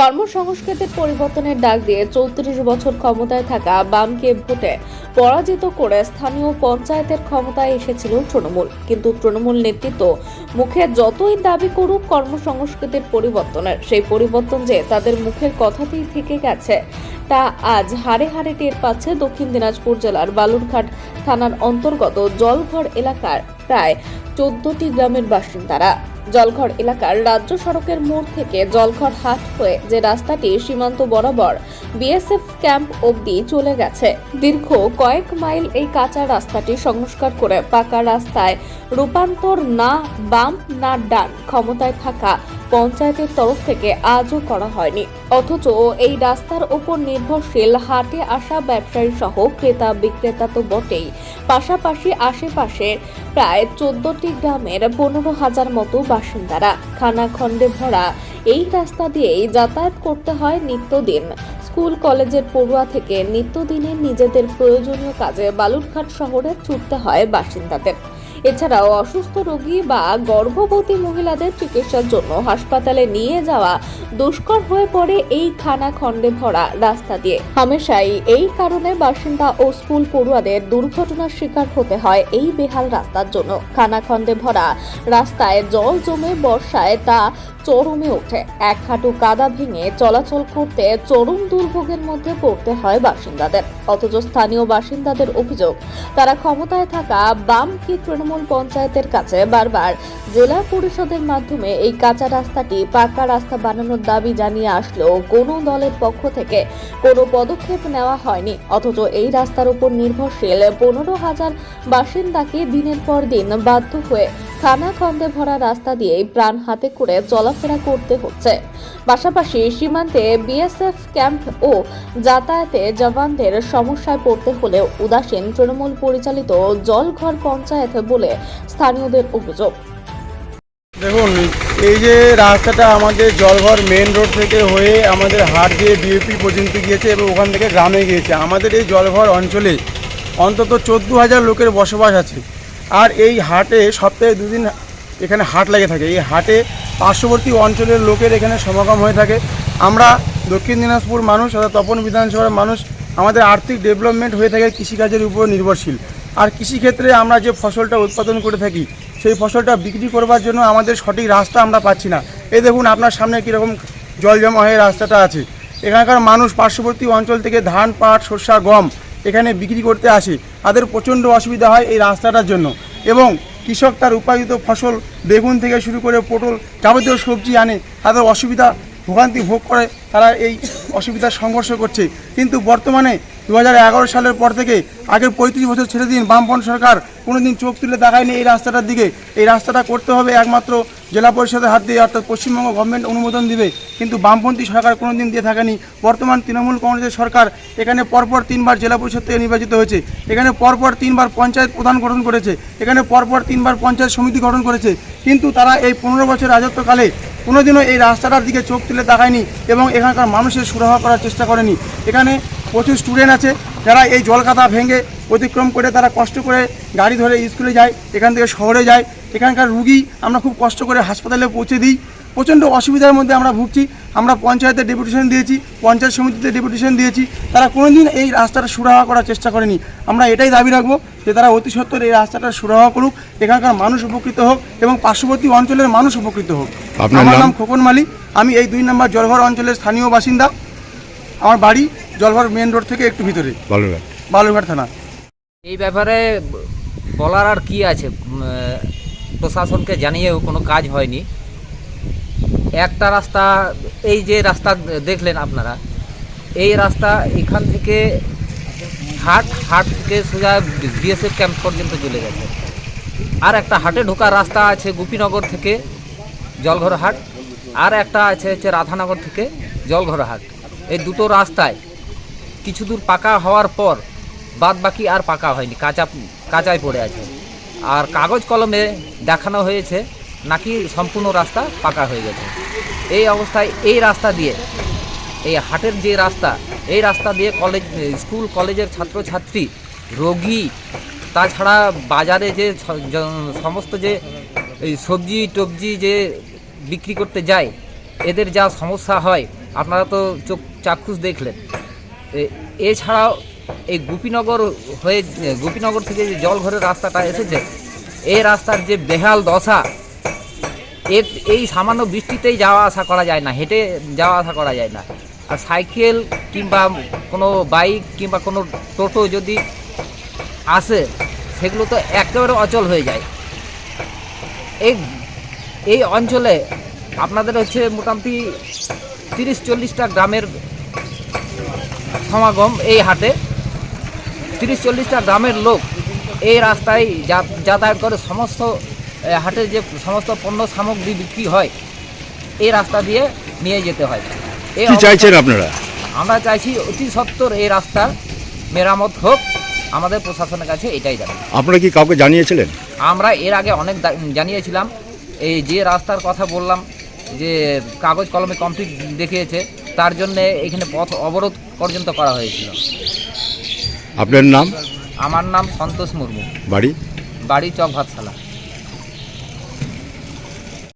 কর্মসংস্কৃতির পরিবর্তনের ডাক দিয়ে চৌত্রিশ বছর ক্ষমতায় থাকা বামকে ভোটে পরাজিত করে স্থানীয় পঞ্চায়েতের ক্ষমতায় এসেছিল তৃণমূল। কিন্তু তৃণমূল নেতৃত্ব মুখে যতই দাবি করুক কর্মসংস্কৃতির পরিবর্তনের, সেই পরিবর্তন যে তাদের মুখের কথাতেই থেকে গেছে, তা আজ হাড়ে হাড়ে টের পাচ্ছে দক্ষিণ দিনাজপুর জেলার বালুরঘাট থানার অন্তর্গত জলঘর এলাকার প্রায় চোদ্দটি গ্রামের বাসিন্দারা। জলঘর এলাকার রাজ্য সড়কের মোড় থেকে জলঘর হাট হয়ে যে রাস্তাটি সীমান্ত বরাবর বিএসএফ ক্যাম্প অবধি চলে গেছে। দীর্ঘ কয়েক মাইল এই কাঁচা রাস্তাটি সংস্কার করে পাকা রাস্তায় রূপান্তর না বাম না ডান ক্ষমতায় থাকা পঞ্চায়েতের তরফ থেকে আজও করা হয়নি। অথচ এই রাস্তার উপর নির্ভরশীল হাটে আসা ব্যবসায়ী সহ ক্রেতা বিক্রেতা তো বটেই। পাশাপাশি আশেপাশের প্রায় চোদ্দটি গ্রামের পনেরো হাজার মতো বাসিন্দারা খানাখন্দে ভরা এই রাস্তা দিয়েই যাতায়াত করতে হয় নিত্যদিন। স্কুল, কলেজের পড়ুয়া থেকে নিত্যদিনে নিজেদের প্রয়োজনীয় কাজে বালুরঘাট শহরে ছুটতে হয় বাসিন্দাদের। এছাড়াও অসুস্থ রোগী বা গর্ভবতী মহিলাদের চিকিৎসার জন্য হাসপাতালে নিয়ে যাওয়া দুষ্কর হয়ে পড়ে এই খানা খণ্ডে ভরা রাস্তা দিয়ে। হামেশাই এই কারণে বাসিন্দা ও স্কুল পড়ুয়াদের দুর্ঘটনার শিকার হতে হয় এই বেহাল রাস্তার জন্য। খানাখন্দে ভরা রাস্তায় জল জমে বর্ষায় তা চরমে ওঠে। এক হাঁটু কাদা ভেঙে চলাচল করতে চরম দুর্ভোগের মধ্যে পড়তে হয় বাসিন্দাদের। অথচ স্থানীয় বাসিন্দাদের অভিযোগ, তারা ক্ষমতায় থাকা বাম কি তৃণমূল পঞ্চায়েতের কাছে বারবার জেলা পরিষদের মাধ্যমে এই কাঁচা রাস্তাটি পাকা রাস্তা বানানোর দাবি জানিয়ে আসলেও কোনো দলের পক্ষ থেকে কোনো পদক্ষেপ নেওয়া হয়নি। অথচ এই রাস্তার উপর নির্ভরশীল পনেরো হাজার বাসিন্দাকে দিনের পর দিন বাধ্য হয়ে খানাখন্দে ভরা রাস্তা দিয়ে প্রাণ হাতে করে চলাফেরা করতে হচ্ছে। পাশাপাশি সীমান্তে বিএসএফ ক্যাম্প ও যাতায়াতে জওয়ানদের সমস্যায় পড়তে হলেও উদাসীন তৃণমূল পরিচালিত জলঘর পঞ্চায়েত বলে স্থানীয়দের অভিযোগ। দেখুন, এই যে রাস্তাটা আমাদের জলঘর মেন রোড থেকে হয়ে আমাদের হাট দিয়ে বিএপি পর্যন্ত গিয়েছে এবং ওখান থেকে গ্রামে গিয়েছে। আমাদের এই জলঘর অঞ্চলে অন্তত চোদ্দ হাজার লোকের বসবাস আছে। আর এই হাটে সপ্তাহে দুদিন এখানে হাট লেগে থাকে। এই হাটে পার্শ্ববর্তী অঞ্চলের লোকের এখানে সমাগম হয়ে থাকে। আমরা দক্ষিণ দিনাজপুর মানুষ অর্থাৎ তপন বিধানসভার মানুষ, আমাদের আর্থিক ডেভেলপমেন্ট হয়ে থাকে কৃষিকাজের উপর নির্ভরশীল। আর কৃষিক্ষেত্রে আমরা যে ফসলটা উৎপাদন করে থাকি, সেই ফসলটা বিক্রি করবার জন্য আমাদের সঠিক রাস্তা আমরা পাচ্ছি না। এই দেখুন আপনার সামনে কীরকম জল জমা হয়ে রাস্তাটা আছে। এখানকার মানুষ পার্শ্ববর্তী অঞ্চল থেকে ধান, পাট, সর্ষা, গম এখানে বিক্রি করতে আসে, তাদের প্রচণ্ড অসুবিধা হয় এই রাস্তাটার জন্য। এবং কৃষক তার উৎপাদিত ফসল, বেগুন থেকে শুরু করে পটল যাবতীয় সবজি আনে, তাদের অসুবিধা ভোগান্তি ভোগ করে, তারা এই অসুবিধার সংঘর্ষ করছে। কিন্তু বর্তমানে দু হাজার এগারো সালের পর থেকে আগের পঁয়ত্রিশ বছর ছেড়ে দিন বামপন্থ সরকার। কোনোদিন চোখ তুলে দেখায়নি এই রাস্তাটার দিকে। এই রাস্তাটা করতে হবে একমাত্র জেলা পরিষদের হাত দিয়ে, অর্থাৎ পশ্চিমবঙ্গ গভর্নমেন্ট অনুমোদন দিবে। কিন্তু বামপন্থী সরকার কোনোদিন দিয়ে থাকেনি। বর্তমান তৃণমূল কংগ্রেসের সরকার এখানে পরপর তিনবার জেলা পরিষদ থেকে নির্বাচিত হয়েছে। এখানে পরপর তিনবার পঞ্চায়েত প্রধান গঠন করেছে। এখানে পরপর তিনবার পঞ্চায়েত সমিতি গঠন করেছে। কিন্তু তারা এই পনেরো বছর রাজত্বকালে কোনোদিনও এই রাস্তাটার দিকে চোখ তুলে তাকায়নি এবং এখানকার মানুষের সুরাহা করার চেষ্টা করেনি। এখানে প্রচুর স্টুডেন্ট আছে যারা এই জলকাতা ভেঙে অতিক্রম করে তারা কষ্ট করে গাড়ি ধরে স্কুলে যায় এখান থেকে শহরে যায়। এখানকার রুগী আমরা খুব কষ্ট করে হাসপাতালে পৌঁছে দিই। প্রচণ্ড অসুবিধার মধ্যে আমরা ভুগছি। আমরা পঞ্চায়েতে ডেপুটেশন দিয়েছি পঞ্চায়েত সমিতিতে ডেপুটেশন দিয়েছি। তারা কোনোদিন এই রাস্তাটা সুরাহা করার চেষ্টা করেনি। আমরা এটাই দাবি রাখব যে তারা অতি সত্বর এই রাস্তাটা সুরাহা করুক এখানকার মানুষ উপকৃত হোক এবং পার্শ্ববর্তী অঞ্চলের মানুষ উপকৃত হোক। আপনার আমার নাম? নাম খোকন মালি আমি এই দুই নম্বর জলঘর অঞ্চলের স্থানীয় বাসিন্দা। আমার বাড়ি জলঘর মেন রোড থেকে একটু ভিতরে। বালুরঘাট। বালুরঘাট থানা। এই ব্যাপারে বলার আর কি আছে? প্রশাসনকে জানিয়েও কোনো কাজ হয়নি। একটা রাস্তা এই যে রাস্তা দেখলেন আপনারা এই রাস্তা এখান থেকে হাট হাট থেকে সোজা বিএসএফ ক্যাম্প পর্যন্ত চলে গেছে। আর একটা হাটে ঢোকার রাস্তা আছে গোপীনগর থেকে জলঘর হাট আর একটা আছে হচ্ছে রাধানগর থেকে জলঘর হাট। এই দুটো রাস্তায় কিছু দূর পাকা হওয়ার পর বাদ বাকি আর পাকা হয়নি, কাঁচা কাঁচায় পড়ে আছে। আর কাগজ কলমে দেখানো হয়েছে নাকি সম্পূর্ণ রাস্তা পাকা হয়ে গেছে। এই অবস্থায় এই রাস্তা দিয়ে, এই হাটের যে রাস্তা, এই রাস্তা দিয়ে কলেজ, স্কুল, কলেজের ছাত্রছাত্রী, রোগী, তাছাড়া বাজারে যে সমস্ত যে এই সবজি, টবজি যে বিক্রি করতে যায়, এদের যা সমস্যা হয়, আপনারা তো চোখ চাক্ষুষ দেখলেন। এছাড়াও এই গোপীনগর হয়ে, গোপীনগর থেকে যে জলঘরের রাস্তাটা এসেছে, এই রাস্তার যে বেহাল দশা এর এই সামান্য বৃষ্টিতেই যাওয়া আসা করা যায় না, হেঁটে যাওয়া আসা করা যায় না। আর সাইকেল কিংবা কোনো বাইক কিংবা কোনো টোটো যদি আসে, সেগুলো তো একেবারে অচল হয়ে যায়। এই এই অঞ্চলে আপনাদের হচ্ছে মোটামুটি তিরিশ চল্লিশটা গ্রামের সমাগম এই হাটে। তিরিশ চল্লিশটা গ্রামের লোক এই রাস্তায় যাতায়াত করে। সমস্ত হাটে যে সমস্ত পণ্য সামগ্রী বিক্রি হয় এই রাস্তা দিয়ে নিয়ে যেতে হয়। এই চাইছেন আপনারা? আমরা চাইছি অতি সত্বর এই রাস্তার মেরামত হোক। আমাদের প্রশাসনের কাছে এটাই দাবি আপনারা কি কাউকে জানিয়েছিলেন? আমরা এর আগে অনেক জানিয়েছিলাম। এই যে রাস্তার কথা বললাম যে কাগজ কলমে কমপ্লিট দেখিয়েছে তার জন্য এখানে পথ অবরোধ পর্যন্ত করা হয়েছিল। আপনার নাম? আমার নাম সন্তোষ মুর্মু। বাড়ি? বাড়ি চক ভাতশালা